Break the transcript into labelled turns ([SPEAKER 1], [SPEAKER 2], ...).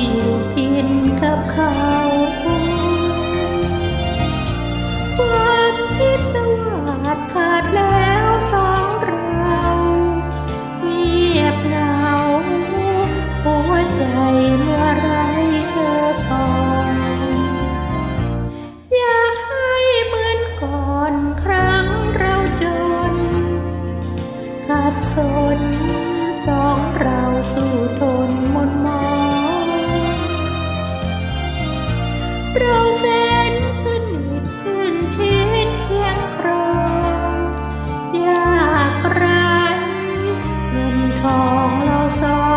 [SPEAKER 1] อยู่กินกับเขาวันที่สวัสดขาดแล้วสองเราเงียบเหงาหัวใจเมื่อไรเธอตอนอยากให้เหมือนก่อนครั้งเราจนขาดสนสองเราสู้ทนมนมอง เราแสนสนิทชื่นชิดเคียงครองยากไร้เนทองเราสอง